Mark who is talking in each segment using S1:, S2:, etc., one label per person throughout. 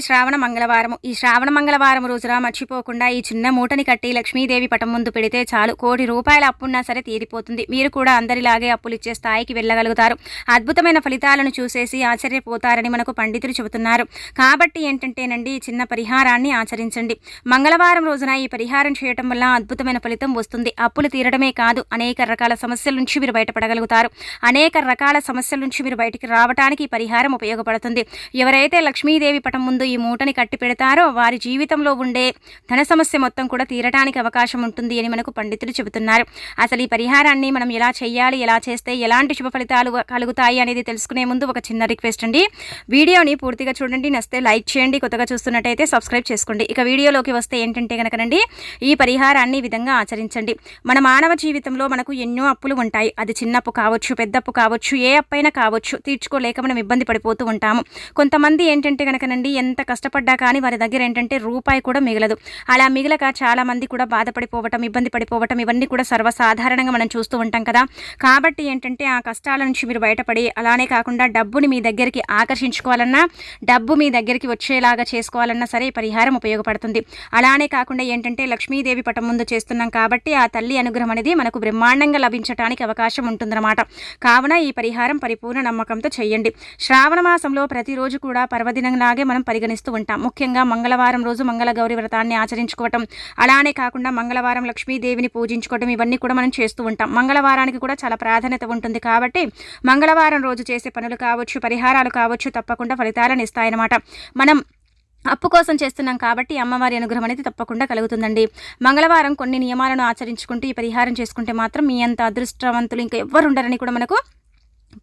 S1: శ్రావణ మంగళవారం ఈ శ్రావణ మంగళవారం రోజున మర్చిపోకుండా ఈ చిన్న మూటని కట్టి లక్ష్మీదేవి పటం ముందు పెడితే చాలు. కోటి రూపాయల అప్పున్నా సరే తీరిపోతుంది. మీరు కూడా అందరిలాగే అప్పులు ఇచ్చే స్థాయికి వెళ్ళగలుగుతారు. అద్భుతమైన ఫలితాలను చూసేసి ఆశ్చర్యపోతారని మనకు పండితులు చెబుతున్నారు. కాబట్టి ఏంటంటేనండి ఈ చిన్న పరిహారాన్ని ఆచరించండి. మంగళవారం రోజున ఈ పరిహారం చేయటం వల్ల అద్భుతమైన ఫలితం వస్తుంది. అప్పులు తీరడమే కాదు అనేక రకాల సమస్యల నుంచి మీరు బయటపడగలుగుతారు. అనేక రకాల సమస్యల నుంచి మీరు బయటికి రావడానికి ఈ పరిహారం ఉపయోగపడుతుంది. ఎవరైతే లక్ష్మీదేవి పటం ముందు ఈ మూటని కట్టి పెడతారో వారి జీవితంలో ఉండే ధన సమస్య మొత్తం కూడా తీరటానికి అవకాశం ఉంటుంది అని మనకు పండితులు చెబుతున్నారు. అసలు ఈ పరిహారాన్ని మనం ఎలా చేయాలి ఎలా చేస్తే ఎలాంటి శుభ ఫలితాలు కలుగుతాయి అనేది తెలుసుకునే ముందు ఒక చిన్న రిక్వెస్ట్ అండి. వీడియోని పూర్తిగా చూడండి నస్తే లైక్ చేయండి కొత్తగా చూస్తున్నట్టయితే సబ్స్క్రైబ్ చేసుకోండి. ఇక వీడియోలోకి వస్తే ఏంటంటే కనుకనండి ఈ పరిహారాన్ని ఈ విధంగా ఆచరించండి. మన మానవ జీవితంలో మనకు ఎన్నో అప్పులు ఉంటాయి. అది చిన్నప్పు కావచ్చు పెద్దప్పు కావచ్చు ఏ అప్పైనా కావచ్చు. తీర్చుకోలేక మనం ఇబ్బంది పడిపోతూ ఉంటాము. కొంతమంది ఏంటంటే కనుకనండి ఎంత కష్టపడ్డా కానీ వారి దగ్గర ఏంటంటే రూపాయి కూడా మిగలదు. అలా మిగలక చాలామంది కూడా బాధపడిపోవటం ఇబ్బంది పడిపోవటం ఇవన్నీ కూడా సర్వసాధారణంగా మనం చూస్తూ ఉంటాం కదా. కాబట్టి ఏంటంటే ఆ కష్టాల నుంచి మీరు బయటపడి అలానే కాకుండా డబ్బుని మీ దగ్గరికి ఆకర్షించుకోవాలన్నా డబ్బు మీ దగ్గరికి వచ్చేలాగా చేసుకోవాలన్నా సరే పరిహారం ఉపయోగపడుతుంది. అలానే కాకుండా ఏంటంటే లక్ష్మీదేవి పటం ముందు చేస్తున్నాం కాబట్టి ఆ తల్లి అనుగ్రహం అనేది మనకు బ్రహ్మాండంగా లభించడానికి అవకాశం ఉంటుందన్నమాట. కావున ఈ పరిహారం పరిపూర్ణ నమ్మకంతో చేయండి. శ్రావణ మాసంలో ప్రతిరోజు కూడా పర్వదినంలాగే మనం పరిగణిస్తూ ఉంటాం. ముఖ్యంగా మంగళవారం రోజు మంగళగౌరి వ్రతాన్ని ఆచరించుకోవటం అలానే కాకుండా మంగళవారం లక్ష్మీదేవిని పూజించుకోవటం ఇవన్నీ కూడా మనం చేస్తూ ఉంటాం. మంగళవారానికి కూడా చాలా ప్రాధాన్యత ఉంటుంది కాబట్టి మంగళవారం రోజు చేసే పనులు కావచ్చు పరిహారాలు కావచ్చు తప్పకుండా ఫలితాలను ఇస్తాయన్నమాట మనం అప్పు కోసం చేస్తున్నాం కాబట్టి అమ్మవారి అనుగ్రహం అనేది తప్పకుండా కలుగుతుందండి. మంగళవారం కొన్ని నియమాలను ఆచరించుకుంటూ ఈ పరిహారం చేసుకుంటే మాత్రం మీ అంత అదృష్టవంతులు ఇంకా ఎవరు ఉండరని కూడా మనకు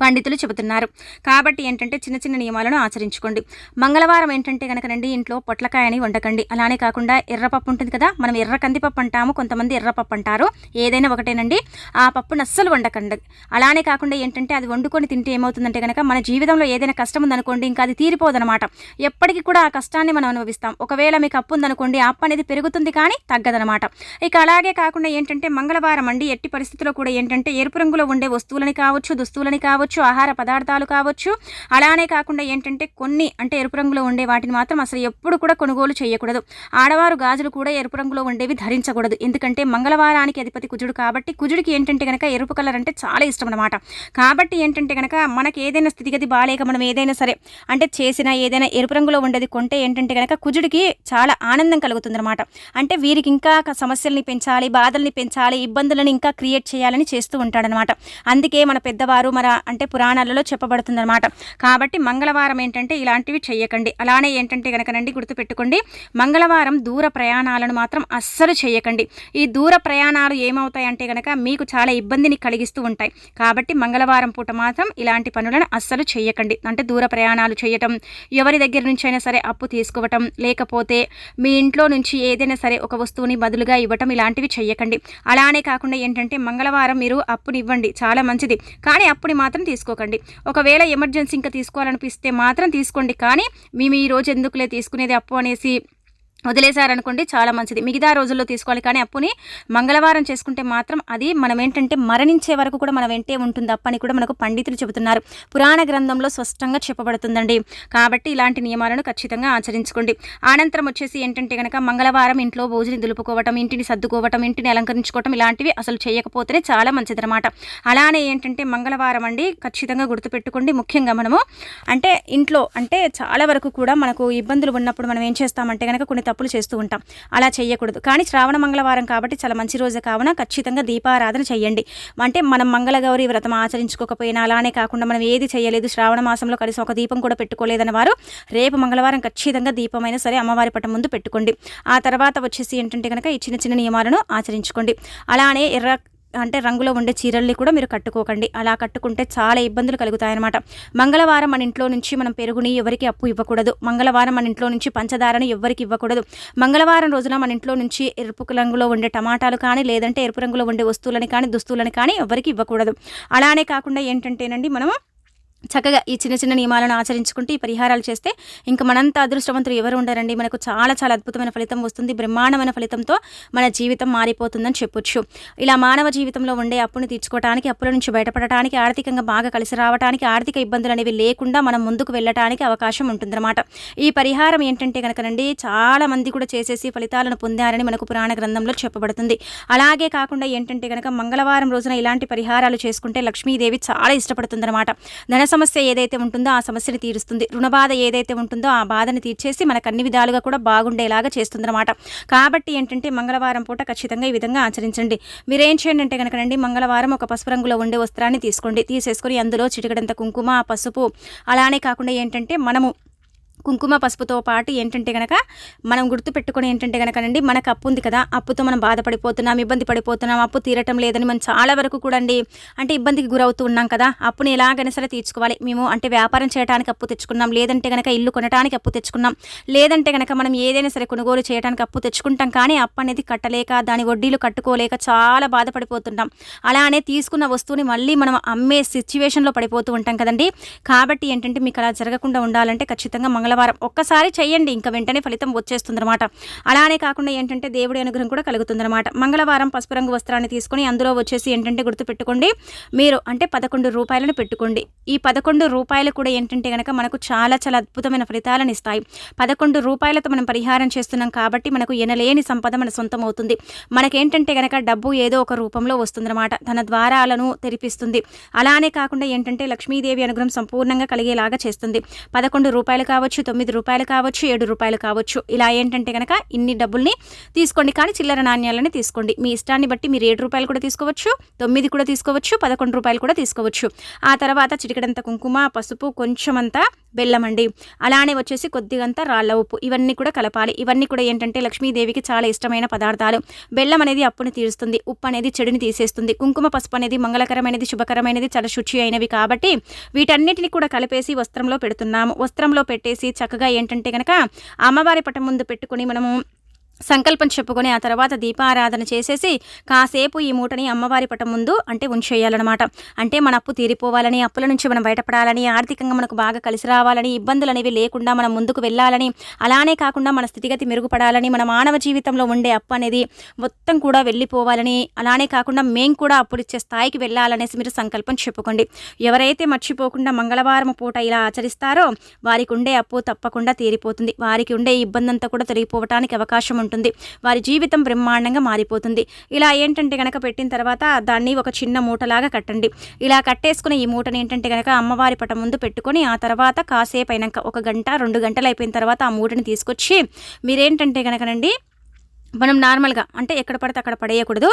S1: పండితులు చెబుతున్నారు. కాబట్టి ఏంటంటే చిన్న చిన్న నియమాలను ఆచరించుకోండి. మంగళవారం ఏంటంటే కనుకనండి ఇంట్లో పొట్లకాయని వండకండి. అలానే కాకుండా ఎర్రపప్పు ఉంటుంది కదా మనం ఎర్ర కందిపప్పు అంటాము కొంతమంది ఎర్రపప్పు అంటారు. ఏదైనా ఒకటేనండి ఆ పప్పును అస్సలు వండకండి. అలానే కాకుండా ఏంటంటే అది వండుకొని తింటే ఏమవుతుందంటే కనుక మన జీవితంలో ఏదైనా కష్టం ఉందనుకోండి ఇంకా అది తీరిపోదనమాట. ఎప్పటికీ కూడా ఆ కష్టాన్ని మనం అనుభవిస్తాం. ఒకవేళ మీకు అప్పు ఉందనుకోండి అప్పు అనేది పెరుగుతుంది కానీ తగ్గదనమాట. ఇక అలాగే కాకుండా ఏంటంటే మంగళవారం అండి ఎట్టి పరిస్థితుల్లో కూడా ఏంటంటే ఎరుపు రంగులో ఉండే వస్తువులని కావచ్చు దుస్తువులని కావచ్చు కావచ్చు ఆహార పదార్థాలు కావచ్చు. అలానే కాకుండా ఏంటంటే కొన్ని అంటే ఎరుపు రంగులో ఉండే వాటిని మాత్రం అసలు ఎప్పుడు కూడా కొనుగోలు చేయకూడదు. ఆడవారు గాజులు కూడా ఎరుపు రంగులో ఉండేవి ధరించకూడదు. ఎందుకంటే మంగళవారానికి అధిపతి కుజుడు కాబట్టి కుజుడికి ఏంటంటే కనుక ఎరుపు కలర్ అంటే చాలా ఇష్టం అనమాట కాబట్టి ఏంటంటే కనుక మనకి ఏదైనా స్థితిగతి బాగాలేక మనం ఏదైనా సరే అంటే చేసిన ఏదైనా ఎరుపు రంగులో ఉండేది కొంటే ఏంటంటే కనుక కుజుడికి చాలా ఆనందం కలుగుతుంది అనమాట అంటే వీరికి ఇంకా సమస్యల్ని పెంచాలి బాధల్ని పెంచాలి ఇబ్బందులను ఇంకా క్రియేట్ చేయాలని చేస్తూ ఉంటాడనమాట అందుకే మన పెద్దవారు మన అంటే పురాణాలలో చెప్పబడుతుందన్నమాట. కాబట్టి మంగళవారం ఏంటంటే ఇలాంటివి చేయకండి అలానే ఏంటంటే కనుకనండి గుర్తుపెట్టుకోండి. మంగళవారం దూర ప్రయాణాలను మాత్రం అస్సలు చేయకండి ఈ దూర ప్రయాణాలు ఏమవుతాయంటే కనుక మీకు చాలా ఇబ్బందిని కలిగిస్తూ ఉంటాయి. కాబట్టి మంగళవారం పూట మాత్రం ఇలాంటి పనులను అస్సలు చేయకండి అంటే దూర ప్రయాణాలు చేయటం ఎవరి దగ్గర నుంచి అయినా సరే అప్పు తీసుకోవటం లేకపోతే మీ ఇంట్లో నుంచి ఏదైనా సరే ఒక వస్తువుని బదులుగా ఇవ్వటం ఇలాంటివి చేయకండి అలానే కాకుండా ఏంటంటే మంగళవారం మీరు అప్పుని ఇవ్వండి చాలా మంచిది. కానీ అప్పుని మాత్రం మాత్రం తీసుకోకండి. ఒకవేళ ఎమర్జెన్సీ ఇంకా తీసుకోవాలనిపిస్తే మాత్రం తీసుకోండి. కానీ మేము ఈ రోజు ఎందుకులే తీసుకునేది అప్పు అనేసి వదిలేశారనుకోండి చాలా మంచిది. మిగతా రోజుల్లో తీసుకోవాలి కానీ అప్పుని మంగళవారం చేసుకుంటే మాత్రం అది మనం ఏంటంటే మరణించే వరకు కూడా మన వెంటే ఉంటుంది అప్పని కూడా మనకు పండితులు చెబుతున్నారు. పురాణ గ్రంథంలో స్పష్టంగా చెప్పబడుతుందండి. కాబట్టి ఇలాంటి నియమాలను ఖచ్చితంగా ఆచరించుకోండి. అనంతరం వచ్చేసి ఏంటంటే కనుక మంగళవారం ఇంట్లో భోజనం దులుపుకోవటం ఇంటిని సర్దుకోవటం ఇంటిని అలంకరించుకోవటం ఇలాంటివి అసలు చేయకపోతేనే చాలా మంచిదన్నమాట. అలానే ఏంటంటే మంగళవారం అండి ఖచ్చితంగా గుర్తుపెట్టుకోండి. ముఖ్యంగా మనము అంటే ఇంట్లో అంటే చాలా వరకు కూడా మనకు ఇబ్బందులు ఉన్నప్పుడు మనం ఏం చేస్తామంటే కనుక కొన్ని తప్పులు చేస్తూ ఉంటాం. అలా చేయకూడదు కానీ శ్రావణ మంగళవారం కాబట్టి చాలా మంచి రోజు కావున ఖచ్చితంగా దీపారాధన చేయండి అంటే మనం మంగళగౌరి వ్రతం ఆచరించుకోకపోయినా అలానే కాకుండా మనం ఏది చేయలేదు శ్రావణ మాసంలో కలిసి ఒక దీపం కూడా పెట్టుకోలేదని వారు రేపు మంగళవారం ఖచ్చితంగా దీపమైనా సరే అమ్మవారి పట్టం ముందు పెట్టుకోండి. ఆ తర్వాత వచ్చేసి ఏంటంటే కనుక ఈ చిన్న చిన్న నియమాలను ఆచరించుకోండి. అలానే ఎర్ర అంటే రంగులో ఉండే చీరల్ని కూడా మీరు కట్టుకోకండి. అలా కట్టుకుంటే చాలా ఇబ్బందులు కలుగుతాయన్నమాట. మంగళవారం మన ఇంట్లో నుంచి మనం పెరుగుని ఎవరికి అప్పు ఇవ్వకూడదు. మంగళవారం మన ఇంట్లో నుంచి పంచదారని ఎవరికి ఇవ్వకూడదు. మంగళవారం రోజున మన ఇంట్లో నుంచి ఎరుపు రంగులో ఉండే టమాటాలు కానీ లేదంటే ఎరుపు రంగులో ఉండే వస్తువులని కానీ దుస్తువులని కానీ ఎవరికి ఇవ్వకూడదు. అలానే కాకుండా ఏంటంటేనండి మనము చక్కగా ఈ చిన్న చిన్న నియమాలను ఆచరించుకుంటూ ఈ పరిహారాలు చేస్తే ఇంకా మనంత అదృష్టవంతులు ఎవరు ఉండరండి. మనకు చాలా చాలా అద్భుతమైన ఫలితం వస్తుంది. బ్రహ్మాండమైన ఫలితంతో మన జీవితం మారిపోతుందని చెప్పొచ్చు. ఇలా మానవ జీవితంలో ఉండే అప్పును తీర్చుకోవడానికి అప్పుల నుంచి బయటపడటానికి ఆర్థికంగా బాగా కలిసి రావడానికి ఆర్థిక ఇబ్బందులు అనేవి లేకుండా మనం ముందుకు వెళ్ళటానికి అవకాశం ఉంటుందన్నమాట. ఈ పరిహారం ఏంటంటే కనుకనండి చాలా మంది కూడా చేసేసి ఫలితాలను పొందారని మనకు పురాణ గ్రంథంలో చెప్పబడుతుంది. అలాగే కాకుండా ఏంటంటే కనుక మంగళవారం రోజున ఇలాంటి పరిహారాలు చేసుకుంటే లక్ష్మీదేవి చాలా ఇష్టపడుతుందన్నమాట. ధన సమస్య ఏదైతే ఉంటుందో ఆ సమస్యని తీరుస్తుంది. రుణబాధ ఏదైతే ఉంటుందో ఆ బాధని తీర్చేసి మనకు అన్ని విధాలుగా కూడా బాగుండేలాగా చేస్తుందన్నమాట. కాబట్టి ఏంటంటే మంగళవారం పూట ఖచ్చితంగా ఈ విధంగా ఆచరించండి. మీరేం చేయండి అంటే కనుకనండి మంగళవారం ఒక పసుపు రంగులో ఉండే వస్త్రాన్ని తీసుకోండి. తీసేసుకొని అందులో చిటికడంత కుంకుమ పసుపు అలానే కాకుండా ఏంటంటే మనము కుంకుమ పసుపుతో పాటు ఏంటంటే కనుక మనం గుర్తుపెట్టుకుని ఏంటంటే కనుకనండి మనకు అప్పు ఉంది కదా అప్పుతో మనం బాధపడిపోతున్నాం ఇబ్బంది పడిపోతున్నాం అప్పు తీరటం లేదని మనం చాలా వరకు కూడా అండి అంటే ఇబ్బందికి గురవుతూ ఉన్నాం కదా అప్పుని ఎలాగైనా సరే తీర్చుకోవాలి. మేము అంటే వ్యాపారం చేయడానికి అప్పు తెచ్చుకున్నాం లేదంటే కనుక ఇల్లు కొనడానికి అప్పు తెచ్చుకున్నాం లేదంటే కనుక మనం ఏదైనా సరే కొనుగోలు చేయడానికి అప్పు తెచ్చుకుంటాం కానీ అప్పు అనేది కట్టలేక దాని వడ్డీలు కట్టుకోలేక చాలా బాధపడిపోతున్నాం అలానే తీసుకున్న వస్తువుని మళ్ళీ మనం అమ్మే సిచ్యువేషన్లో పడిపోతూ ఉంటాం కదండి. కాబట్టి ఏంటంటే మీకు అలా జరగకుండా ఉండాలంటే ఖచ్చితంగా మంగళ మంగళవారం. ఒక్కసారి చేయండి ఇంకా వెంటనే ఫలితం వచ్చేస్తుందన్నమాట. అలానే కాకుండా ఏంటంటే దేవుడి అనుగ్రహం కూడా కలుగుతుందన్నమాట. మంగళవారం పసుపు రంగు వస్త్రాన్ని తీసుకొని అందులో వచ్చేసి ఏంటంటే గుర్తుపెట్టుకోండి. మీరు అంటే పదకొండు రూపాయలను పెట్టుకోండి. ఈ పదకొండు రూపాయలు కూడా ఏంటంటే కనుక మనకు చాలా చాలా అద్భుతమైన ఫలితాలను ఇస్తాయి. పదకొండు రూపాయలతో మనం పరిహారం చేస్తున్నాం కాబట్టి మనకు ఎనలేని సంపద మన సొంతం అవుతుంది మనకేంటంటే కనుక డబ్బు ఏదో ఒక రూపంలో వస్తుందన్నమాట. తన ద్వారాలను తెరిపిస్తుంది. అలానే కాకుండా ఏంటంటే లక్ష్మీదేవి అనుగ్రహం సంపూర్ణంగా కలిగేలాగా చేస్తుంది. పదకొండు రూపాయలు కావచ్చు తొమ్మిది రూపాయలు కావచ్చు ఏడు రూపాయలు కావచ్చు. ఇలా ఏంటంటే కనుక ఇన్ని డబ్బుల్ని తీసుకోండి. కానీ చిల్లర నాణ్యాలని తీసుకోండి. మీ ఇష్టాన్ని బట్టి మీరు ఏడు రూపాయలు కూడా తీసుకోవచ్చు తొమ్మిది కూడా తీసుకోవచ్చు పదకొండు రూపాయలు కూడా తీసుకోవచ్చు. ఆ తర్వాత చిటికడంత కుంకుమ పసుపు కొంచెమంతా బెల్లం అండి. అలానే వచ్చేసి కొద్దిగంత రాళ్ళ ఉప్పు. ఇవన్నీ కూడా కలపాలి. ఇవన్నీ కూడా ఏంటంటే లక్ష్మీదేవికి చాలా ఇష్టమైన పదార్థాలు. బెల్లం అనేది అప్పుని తీరుస్తుంది. ఉప్పు అనేది చెడుని తీసేస్తుంది. కుంకుమ పసుపు అనేది మంగళకరమైనది శుభకరమైనది చాలా శుచి అయినవి కాబట్టి వీటన్నిటిని కూడా కలిపేసి వస్త్రంలో పెడుతున్నాము. వస్త్రంలో పెట్టేసి చక్కగా ఏంటంటే కనుక అమ్మవారి పటం ముందు పెట్టుకొని మనము సంకల్పం చెప్పుకొని ఆ తర్వాత దీపారాధన చేసేసి కాసేపు ఈ మూటని అమ్మవారి పటం ముందు అంటే ఉంచేయాలన్నమాట. అంటే మన అప్పు తీరిపోవాలని అప్పుల నుంచి మనం బయటపడాలని ఆర్థికంగా మనకు బాగా కలిసి రావాలని ఇబ్బందులు అనేవి లేకుండా మనం ముందుకు వెళ్ళాలని అలానే కాకుండా మన స్థితిగతి మెరుగుపడాలని మన మానవ జీవితంలో ఉండే అప్పు అనేది మొత్తం కూడా వెళ్ళిపోవాలని అలానే కాకుండా మేము కూడా అప్పులు ఇచ్చే స్థాయికి వెళ్ళాలనేసి మీరు సంకల్పం చెప్పుకోండి. ఎవరైతే మర్చిపోకుండా మంగళవారం పూట ఇలా ఆచరిస్తారో వారికి ఉండే అప్పు తప్పకుండా తీరిపోతుంది. వారికి ఉండే ఇబ్బంది అంతా కూడా తొలగిపోవటానికి అవకాశం ఉంటుంది. వారి జీవితం బ్రహ్మాండంగా మారిపోతుంది. ఇలా ఏంటంటే కనుక పెట్టిన తర్వాత దాన్ని ఒక చిన్న మూటలాగా కట్టండి. ఇలా కట్టేసుకుని ఈ మూటని ఏంటంటే కనుక అమ్మవారి పటం ముందు పెట్టుకొని ఆ తర్వాత కాసేపు అయినాక ఒక గంట రెండు గంటలు అయిపోయిన తర్వాత ఆ మూటని తీసుకొచ్చి మీరేంటంటే కనుకనండి మనం నార్మల్గా అంటే ఎక్కడ పడితే అక్కడ పడేయకూడదు.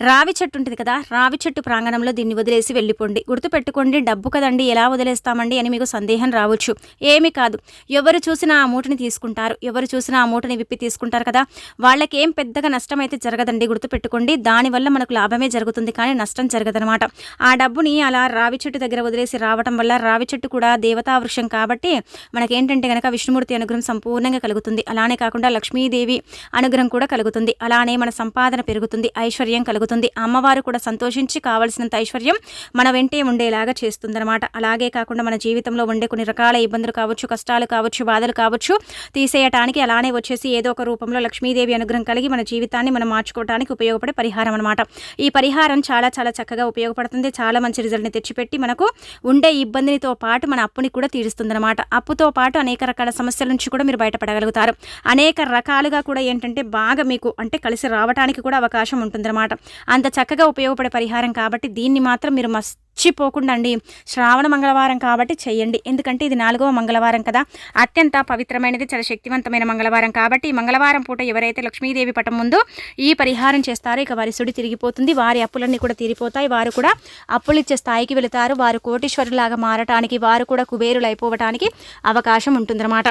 S1: రావి చెట్టు ఉంటుంది కదా రావి చెట్టు ప్రాంగణంలో దీన్ని వదిలేసి వెళ్ళిపోండి. గుర్తుపెట్టుకోండి డబ్బు కదండి ఎలా వదిలేస్తామండి అని మీకు సందేహం రావచ్చు. ఏమీ కాదు. ఎవరు చూసినా ఆ మూటని తీసుకుంటారు ఎవరు చూసినా ఆ మూటని విప్పి తీసుకుంటారు కదా. వాళ్ళకి ఏం పెద్దగా నష్టం అయితే జరగదండి గుర్తుపెట్టుకోండి. దానివల్ల మనకు లాభమే జరుగుతుంది కానీ నష్టం జరగదనమాట ఆ డబ్బుని అలా రావి చెట్టు దగ్గర వదిలేసి రావటం వల్ల రావి చెట్టు కూడా దేవతా వృక్షం కాబట్టి మనకేంటంటే కనుక విష్ణుమూర్తి అనుగ్రహం సంపూర్ణంగా కలుగుతుంది. అలానే కాకుండా లక్ష్మీదేవి అనుగ్రహం కూడా కలుగుతుంది. అలానే మన సంపాదన పెరుగుతుంది ఐశ్వర్యం కలుగుతుంది. అమ్మవారు కూడా సంతోషించి కావలసినంత ఐశ్వర్యం మన వెంటే ఉండేలాగా చేస్తుందన్నమాట. అలాగే కాకుండా మన జీవితంలో ఉండే కొన్ని రకాల ఇబ్బందులు కావచ్చు కష్టాలు కావచ్చు బాధలు కావచ్చు తీసేయటానికి అలానే వచ్చేసి ఏదో ఒక రూపంలో లక్ష్మీదేవి అనుగ్రహం కలిగి మన జీవితాన్ని మనం మార్చుకోవడానికి ఉపయోగపడే పరిహారం అనమాట ఈ పరిహారం చాలా చాలా చక్కగా ఉపయోగపడుతుంది. చాలా మంచి రిజల్ట్ని తెచ్చిపెట్టి మనకు ఉండే ఇబ్బందినితో పాటు మన అప్పుని కూడా తీరుస్తుందన్నమాట. అప్పుతో పాటు అనేక రకాల సమస్యల నుంచి కూడా మీరు బయటపడగలుగుతారు. అనేక రకాలుగా కూడా ఏంటంటే బాగా మీకు అంటే కలిసి రావడానికి కూడా అవకాశం ఉంటుందన్నమాట. అంత చక్కగా ఉపయోగపడే పరిహారం కాబట్టి దీన్ని మాత్రం మీరు మర్చిపోకుండా అండి శ్రావణ మంగళవారం కాబట్టి చేయండి. ఎందుకంటే ఇది నాలుగవ మంగళవారం కదా. అత్యంత పవిత్రమైనది చాలా శక్తివంతమైన మంగళవారం కాబట్టి మంగళవారం పూట ఎవరైతే లక్ష్మీదేవి పటం ముందు ఈ పరిహారం చేస్తారో ఇక వారి సుడి తిరిగిపోతుంది. వారి అప్పులన్నీ కూడా తీరిపోతాయి. వారు కూడా అప్పులు ఇచ్చే స్థాయికి వెళతారు. వారు కోటీశ్వరులాగా మారటానికి వారు కూడా కుబేరులు అయిపోవటానికి అవకాశం ఉంటుందన్నమాట.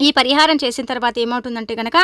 S1: ఈ పరిహారం చేసిన తర్వాత ఏమవుతుందంటే కనుక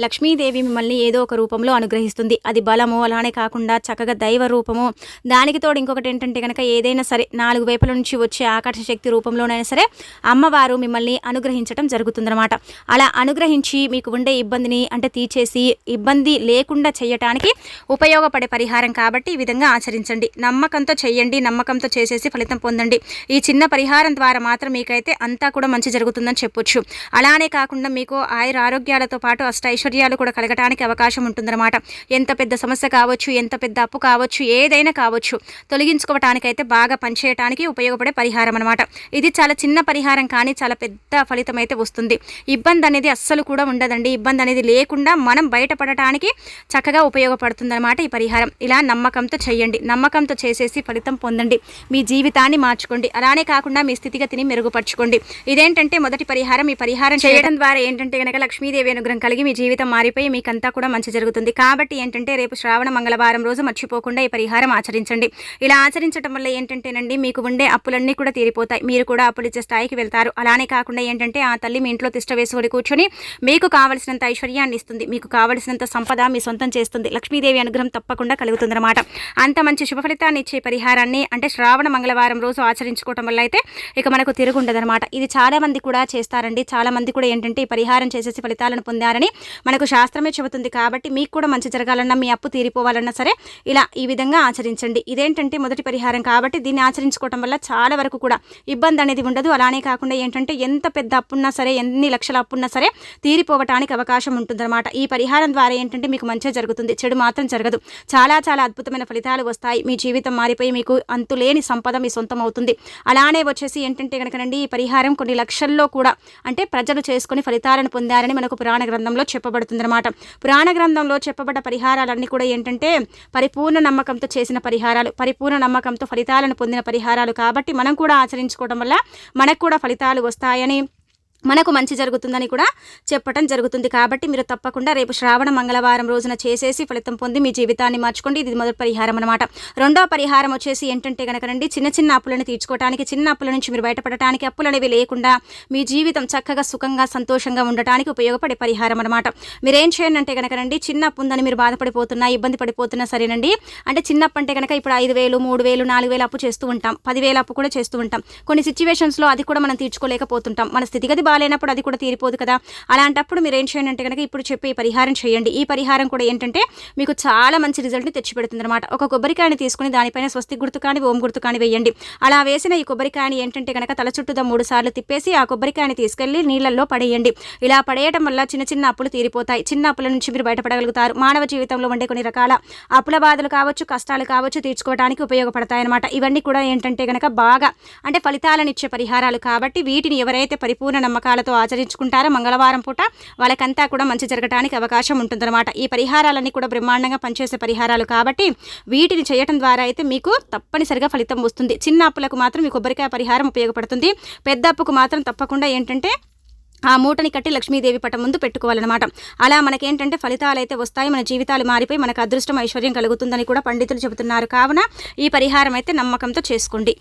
S1: లక్ష్మీదేవి మిమ్మల్ని ఏదో ఒక రూపంలో అనుగ్రహిస్తుంది. అది బలము అలానే కాకుండా చక్కగా దైవ రూపము దానికి తోడు ఇంకొకటి ఏంటంటే కనుక ఏదైనా సరే నాలుగు వైపుల నుంచి వచ్చే ఆకర్ష శక్తి రూపంలోనైనా సరే అమ్మవారు మిమ్మల్ని అనుగ్రహించడం జరుగుతుందన్నమాట. అలా అనుగ్రహించి మీకు ఉండే ఇబ్బందిని అంటే తీసేసి ఇబ్బంది లేకుండా చేయటానికి ఉపయోగపడే పరిహారం కాబట్టి ఈ విధంగా ఆచరించండి. నమ్మకంతో చేయండి నమ్మకంతో చేసేసి ఫలితం పొందండి. ఈ చిన్న పరిహారం ద్వారా మాత్రం మీకైతే అంతా కూడా మంచి జరుగుతుందని చెప్పొచ్చు. అలా అలానే కాకుండా మీకు ఆయుర ఆరోగ్యాలతో పాటు అష్టైశ్వర్యాలు కూడా కలగటానికి అవకాశం ఉంటుందన్నమాట. ఎంత పెద్ద సమస్య కావచ్చు ఎంత పెద్ద అప్పు కావచ్చు ఏదైనా కావచ్చు తొలగించుకోవటానికైతే బాగా పనిచేయటానికి ఉపయోగపడే పరిహారం అనమాట ఇది చాలా చిన్న పరిహారం కానీ చాలా పెద్ద ఫలితం అయితే వస్తుంది. ఇబ్బంది అనేది అస్సలు కూడా ఉండదండి. ఇబ్బంది అనేది లేకుండా మనం బయటపడటానికి చక్కగా ఉపయోగపడుతుందన్నమాట ఈ పరిహారం. ఇలా నమ్మకంతో చేయండి. నమ్మకంతో చేసేసి ఫలితం పొందండి. మీ జీవితాన్ని మార్చుకోండి. అలానే కాకుండా మీ స్థితిగతిని మెరుగుపరచుకోండి. ఇదేంటంటే మొదటి పరిహారం. ఈ పరిహారం చేయడం ద్వారా ఏంటంటే కనుక లక్ష్మీదేవి అనుగ్రహం కలిగి మీ జీవితం మారిపోయి మీకంతా కూడా మంచి జరుగుతుంది. కాబట్టి ఏంటంటే రేపు శ్రావణ మంగళవారం రోజు మర్చిపోకుండా ఈ పరిహారం ఆచరించండి. ఇలా ఆచరించడం వల్ల ఏంటంటేనండి మీకు ఉండే అప్పులన్నీ కూడా తీరిపోతాయి. మీరు కూడా అప్పులు ఇచ్చే స్థాయికి వెళ్తారు. అలానే కాకుండా ఏంటంటే ఆ తల్లి మీ ఇంట్లో తిష్ట వేసుకొని కూర్చొని మీకు కావలసినంత ఐశ్వర్యాన్ని ఇస్తుంది. మీకు కావలసినంత సంపద మీ సొంతం చేస్తుంది. లక్ష్మీదేవి అనుగ్రహం తప్పకుండా కలుగుతుందన్నమాట. అంత మంచి శుభ ఫలితాన్ని ఇచ్చే పరిహారాన్ని అంటే శ్రావణ మంగళవారం రోజు ఆచరించుకోవటం వల్ల అయితే ఇక మనకు తిరుగుండదనమాట ఇది చాలా మంది కూడా చేస్తారండి. చాలా మంది కూడా ఏంటంటే ఈ పరిహారం చేసేసి ఫలితాలను పొందారని మనకు శాస్త్రమే చెబుతుంది కాబట్టి మీకు కూడా మంచి జరగాలన్నా మీ అప్పు తీరిపోవాలన్నా సరే ఇలా ఈ విధంగా ఆచరించండి. ఇదేంటంటే మొదటి పరిహారం కాబట్టి దీన్ని ఆచరించుకోవటం వల్ల చాలా వరకు కూడా ఇబ్బంది అనేది ఉండదు. అలానే కాకుండా ఏంటంటే ఎంత పెద్ద అప్పున్నా సరే ఎన్ని లక్షల అప్పున్నా సరే తీరిపోవటానికి అవకాశం ఉంటుందన్నమాట. ఈ పరిహారం ద్వారా ఏంటంటే మీకు మంచిగా జరుగుతుంది. చెడు మాత్రం జరగదు. చాలా చాలా అద్భుతమైన ఫలితాలు వస్తాయి. మీ జీవితం మారిపోయి మీకు అంతులేని సంపద మీ సొంతం అవుతుంది. అలానే వచ్చేసి ఏంటంటే కనుకనండి ఈ పరిహారం కొన్ని లక్షల్లో కూడా అంటే ప్రజలు చేసుకుని ఫలితాలను పొందారని మనకు పురాణ గ్రంథంలో చెప్పబడుతుందన్నమాట. పురాణ గ్రంథంలో చెప్పబడ్డ పరిహారాలన్నీ కూడా ఏంటంటే పరిపూర్ణ నమ్మకంతో చేసిన పరిహారాలు పరిపూర్ణ నమ్మకంతో ఫలితాలను పొందిన పరిహారాలు కాబట్టి మనం కూడా ఆచరించుకోవడం వల్ల మనకు కూడా ఫలితాలు వస్తాయని మనకు మంచి జరుగుతుందని కూడా చెప్పటం జరుగుతుంది. కాబట్టి మీరు తప్పకుండా రేపు శ్రావణ మంగళవారం రోజున చేసేసి ఫలితం పొంది మీ జీవితాన్ని మార్చుకోండి. ఇది మొదటి పరిహారం అనమాట రెండో పరిహారం వచ్చేసి ఏంటంటే కనుకనండి చిన్న చిన్న అప్పులను తీర్చుకోవడానికి చిన్న అప్పుల నుంచి మీరు బయటపడటానికి అప్పులు అనేవి లేకుండా మీ జీవితం చక్కగా సుఖంగా సంతోషంగా ఉండటానికి ఉపయోగపడే పరిహారం అనమాట మీరేం చేయండి అంటే కనుకనండి చిన్న అప్పు ఉందని మీరు బాధపడిపోతున్నా ఇబ్బంది పడిపోతున్నా సరేనండి. అంటే చిన్నప్పు అంటే కనుక ఇప్పుడు ఐదు వేలు మూడు వేలు నాలుగు వేలు అప్పు చేస్తూ ఉంటాం. పదివేల అప్పు కూడా చేస్తూ ఉంటాం. కొన్ని సిచ్యువేషన్స్లో అది కూడా మనం తీర్చుకోలేకపోతుంటాం. మన స్థితిగతి బాగాలేనప్పుడు అది కూడా తీరిపోదు కదా. అలాంటప్పుడు మీరు ఏం చేయండి అంటే కనుక ఇప్పుడు చెప్పే ఈ పరిహారం చేయండి. ఈ పరిహారం కూడా ఏంటంటే మీకు చాలా మంచి రిజల్ట్ని తెచ్చిపెడుతుంది అనమాట ఒక కొబ్బరికాయని తీసుకుని దానిపైన స్వస్తి గుర్తు కానీ ఓం గుర్తు కానీ వేయండి. అలా వేసిన ఈ కొబ్బరికాయని ఏంటంటే కనుక తల చుట్టూదా మూడు సార్లు తిప్పేసి ఆ కొబ్బరికాయని తీసుకెళ్ళి నీళ్ళల్లో పడేయండి. ఇలా పడేయటం వల్ల చిన్న చిన్న అప్పులు తీరిపోతాయి. చిన్న అప్పుల నుంచి మీరు బయటపడగలుగుతారు. మానవ జీవితంలో ఉండే కొన్ని రకాల అప్పుల బాధలు కావచ్చు కష్టాలు కావచ్చు తీర్చుకోవడానికి ఉపయోగపడతాయి అనమాట ఇవన్నీ కూడా ఏంటంటే కనుక బాగా అంటే ఫలితాలను ఇచ్చే పరిహారాలు కాబట్టి వీటిని ఎవరైతే పరిపూర్ణ నమ్మకాలతో ఆచరించుకుంటారో? మంగళవారం పూట వాళ్ళకంతా కూడా మంచి జరగడానికి అవకాశం ఉంటుందన్నమాట. ఈ పరిహారాలన్నీ కూడా బ్రహ్మాండంగా పనిచేసే పరిహారాలు కాబట్టి వీటిని చేయటం ద్వారా అయితే మీకు తప్పనిసరిగా ఫలితం వస్తుంది. చిన్న అప్పులకు మాత్రం ఈ కొబ్బరికాయ పరిహారం ఉపయోగపడుతుంది. పెద్ద అప్పుకు మాత్రం తప్పకుండా ఏంటంటే ఆ మూటని కట్టి లక్ష్మీదేవి పటం ముందు పెట్టుకోవాలన్నమాట. అలా మనకేంటంటే ఫలితాలు అయితే వస్తాయి. మన జీవితాలు మారిపోయి మనకు అదృష్టం ఐశ్వర్యం కలుగుతుందని కూడా పండితులు చెబుతున్నారు. కావున ఈ పరిహారం అయితే నమ్మకంతో చేసుకోండి.